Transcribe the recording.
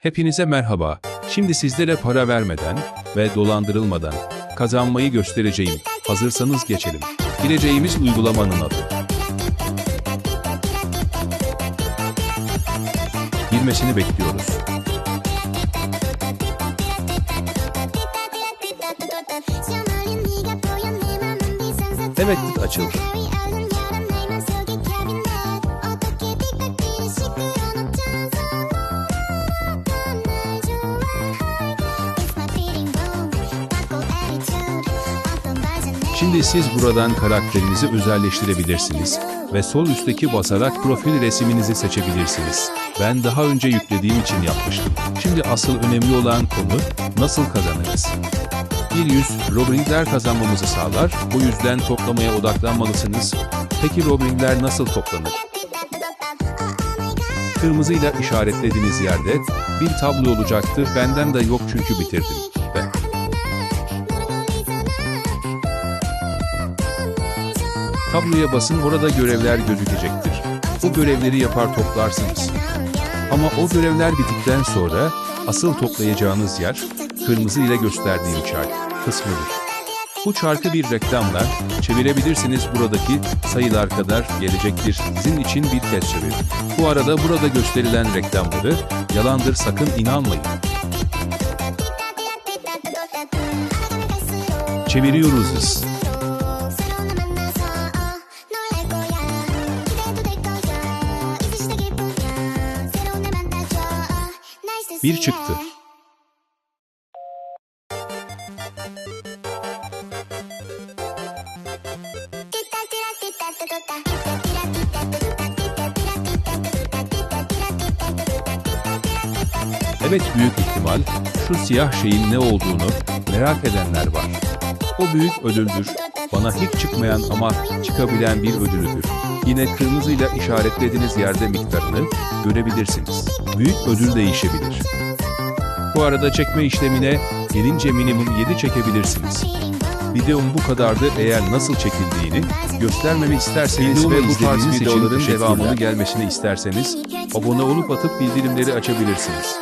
Hepinize merhaba. Şimdi sizlere para vermeden ve dolandırılmadan kazanmayı göstereceğim. Hazırsanız geçelim. Gireceğimiz uygulamanın adı. Girmesini bekliyoruz. Evet açıldı. Şimdi siz buradan karakterinizi özelleştirebilirsiniz ve sol üstteki basarak profil resminizi seçebilirsiniz. Ben daha önce yüklediğim için yapmıştım. Şimdi asıl önemli olan konu nasıl kazanırız? Bir yüz Robringler kazanmamızı sağlar, bu yüzden toplamaya odaklanmalısınız. Peki Robringler nasıl toplanır? Kırmızıyla işaretlediğiniz yerde bir tablo olacaktır. Benden de yok çünkü bitirdim. Tabloya basın orada görevler gözükecektir. O görevleri yapar toplarsınız. Ama o görevler bittikten sonra asıl toplayacağınız yer kırmızı ile gösterdiğim çark kısmıdır. Bu çarkı bir reklamla çevirebilirsiniz buradaki sayılar kadar gelecektir. Sizin için bir kez çevirin. Bu arada burada gösterilen reklamları yalandır sakın inanmayın. Çeviriyoruz Bir çıktı. Evet büyük ihtimal şu siyah şeyin ne olduğunu merak edenler var. O büyük ödüldür. Bana hiç çıkmayan ama çıkabilen bir ödülüdür. Yine kırmızıyla işaretlediğiniz yerde miktarını görebilirsiniz. Büyük ödül değişebilir. Bu arada çekme işlemine gelince minimum 7 çekebilirsiniz. Videom bu kadardı. Eğer nasıl çekildiğini göstermemi isterseniz Videomu ve bu tarz videoların devamını gelmesini isterseniz abone olup atıp bildirimleri açabilirsiniz.